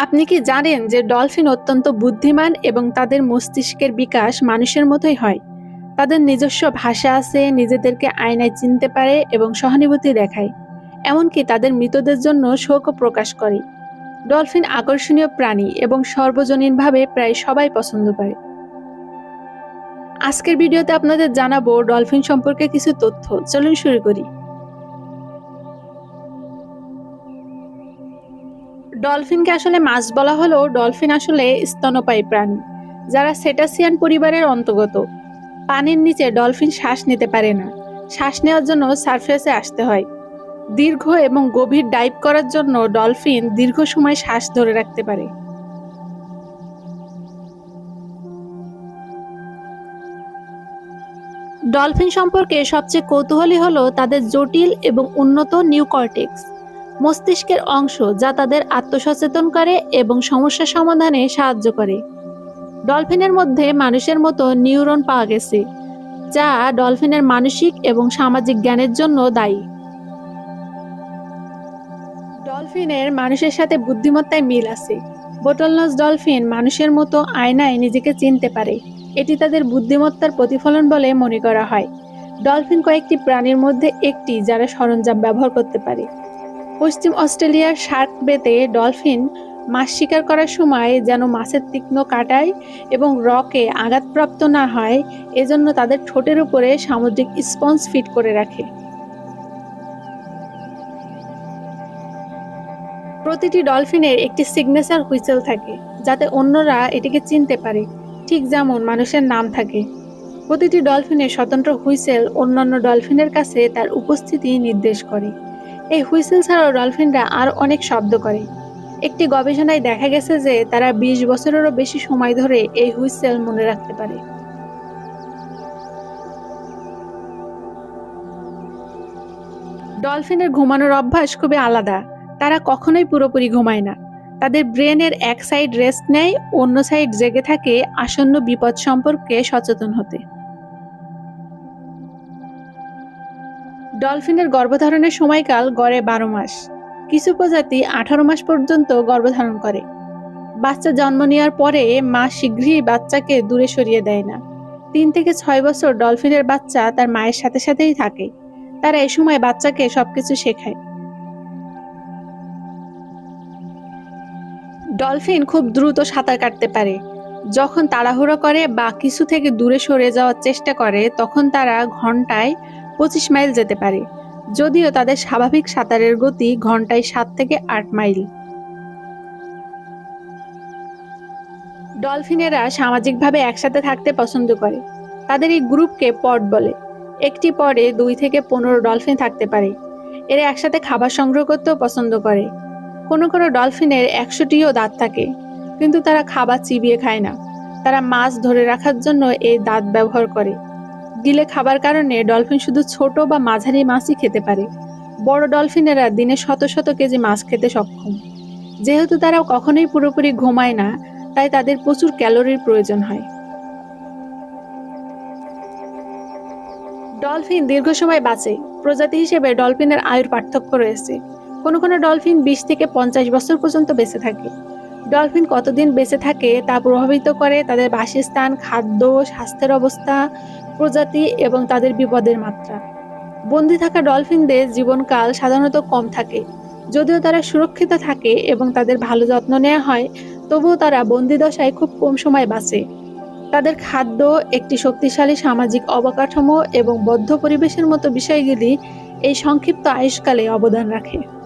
আপনি কি জানেন যে ডলফিন অত্যন্ত বুদ্ধিমান এবং তাদের মস্তিষ্কের বিকাশ মানুষের মতোই হয়? তাদের নিজস্ব ভাষা আছে, নিজেদেরকে আয়নায় চিনতে পারে এবং সহানুভূতি দেখায়। এমনকি তাদের মৃতদের জন্য শোকও প্রকাশ করে। ডলফিন আকর্ষণীয় প্রাণী এবং সর্বজনীনভাবে প্রায় সবাই পছন্দ করে। আজকের ভিডিওতে আপনাদের জানাব ডলফিন সম্পর্কে কিছু তথ্য। চলুন শুরু করি। ডলফিনকে আসলে মাছ বলা হলেও ডলফিন আসলে স্তনপায়ী প্রাণী, যারা সেটাসিয়ান পরিবারের অন্তর্গত। পানির নিচে ডলফিন শ্বাস নিতে পারে না। শ্বাস নেওয়ার জন্য সারফেসে আসতে হয়। দীর্ঘ এবং গভীর ডাইভ করার জন্য ডলফিন দীর্ঘ সময় শ্বাস ধরে রাখতে পারে। ডলফিন সম্পর্কে সবচেয়ে কৌতূহলী হলো তাদের জটিল এবং উন্নত নিউকর্টেক্স। মস্তিষ্কের অংশ যা তাদের আত্মসচেতন করে এবং সমস্যা সমাধানে সাহায্য করে। ডলফিনের মধ্যে মানুষের মতো নিউরন পাওয়া গেছে, যা ডলফিনের মানসিক এবং সামাজিক জ্ঞানের জন্য দায়ী। ডলফিনের মানুষের সাথে বুদ্ধিমত্তায় মিল আছে। বোটলনস ডলফিন মানুষের মতো আয়নায় নিজেকে চিনতে পারে। এটি তাদের বুদ্ধিমত্তার প্রতিফলন বলে মনে করা হয়। ডলফিন কয়েকটি প্রাণীর মধ্যে একটি যারা সরঞ্জাম ব্যবহার করতে পারে। পশ্চিম অস্ট্রেলিয়ার শার্ক বেতে ডলফিন মাছ শিকার করার সময় যেন মাছের তীক্ষ্ণ কাটায় এবং রকে আঘাতপ্রাপ্ত না হয়, এজন্য তাদের ঠোঁটের উপরে সামুদ্রিক স্পঞ্জ ফিট করে রাখে। প্রতিটি ডলফিনের একটি সিগনেচার হুইসেল থাকে, যাতে অন্যরা এটিকে চিনতে পারে, ঠিক যেমন মানুষের নাম থাকে। প্রতিটি ডলফিনের স্বতন্ত্র হুইসেল অন্যান্য ডলফিনের কাছে তার উপস্থিতি নির্দেশ করে। এই হুইসেল ছাড়াও ডলফিনরা আর অনেক শব্দ করে। একটি গবেষণায় দেখা গেছে যে তারা বিশ বছরেরও বেশি সময় ধরে এই হুইসেল মনে রাখতে পারে। ডলফিনের ঘুমানোর অভ্যাস খুবই আলাদা। তারা কখনোই পুরোপুরি ঘুমায় না। তাদের ব্রেনের এক সাইড রেস্ট নেয়, অন্য সাইড জেগে থাকে আসন্ন বিপদ সম্পর্কে সচেতন হতে। ডলফিনের গর্ভধারণের সময়কাল গড়ে বারো মাস। কিছু প্রজাতি আঠারো মাস পর্যন্ত গর্ভধারণ করে। বাচ্চা জন্ম নেওয়ার পরে মা শীঘ্রই বাচ্চাকে দূরে সরিয়ে দেয় না। তিন থেকে ছয় বছর ডলফিনের বাচ্চা তার মায়ের সাথে সাথেই থাকে। তারা এ সময় বাচ্চাকে সবকিছু শেখায়। ডলফিন খুব দ্রুত সাঁতার কাটতে পারে। যখন তাড়াহুড়ো করে বা কিছু থেকে দূরে সরে যাওয়ার চেষ্টা করে, তখন তারা ঘন্টায় পঁচিশ মাইল যেতে পারে। যদিও তাদের স্বাভাবিক সাঁতারের গতি ঘন্টায় সাত থেকে আট মাইল। ডলফিনেরা সামাজিকভাবে একসাথে থাকতে পছন্দ করে। তাদের এই গ্রুপকে পড বলে। একটি পডে দুই থেকে পনেরো ডলফিন থাকতে পারে। এরা একসাথে খাবার সংগ্রহ করতেও পছন্দ করে। কোনো কোনো ডলফিনের একশোটিও দাঁত থাকে, কিন্তু তারা খাবার চিবিয়ে খায় না। তারা মাছ ধরে রাখার জন্য এই দাঁত ব্যবহার করে। গিলে খাবার কারণে ডলফিন শুধু ছোট বা মাঝারি মাছই খেতে পারে। বড় ডলফিনেরা দিনে শত শত কেজি মাছ খেতে সক্ষম। যেহেতু তারা কখনোই পুরোপুরি ঘুমায় না, তাই তাদের প্রচুর ক্যালোরির প্রয়োজন হয়। ডলফিন দীর্ঘ সময় বাঁচে। প্রজাতি হিসেবে ডলফিনের আয়ুর পার্থক্য রয়েছে। কোনো কোনো ডলফিন বিশ থেকে পঞ্চাশ বছর পর্যন্ত বেঁচে থাকে। ডলফিন কতদিন বেঁচে থাকে তা প্রভাবিত করে তাদের বাসস্থান, খাদ্য, স্বাস্থ্যের অবস্থা প্রজাতি এবং তাদের বিপদের মাত্রা। বন্দি থাকা ডলফিনদের জীবনকাল সাধারণত কম থাকে। যদিও তারা সুরক্ষিত থাকে এবং তাদের ভালো যত্ন নেওয়া হয়, তবুও তারা বন্দিদশায় খুব কম সময় বাঁচে। তাদের খাদ্য একটি শক্তিশালী সামাজিক অবকাঠামো এবং বদ্ধ পরিবেশের মতো বিষয়গুলি এই সংক্ষিপ্ত আয়ুষ্কালে অবদান রাখে।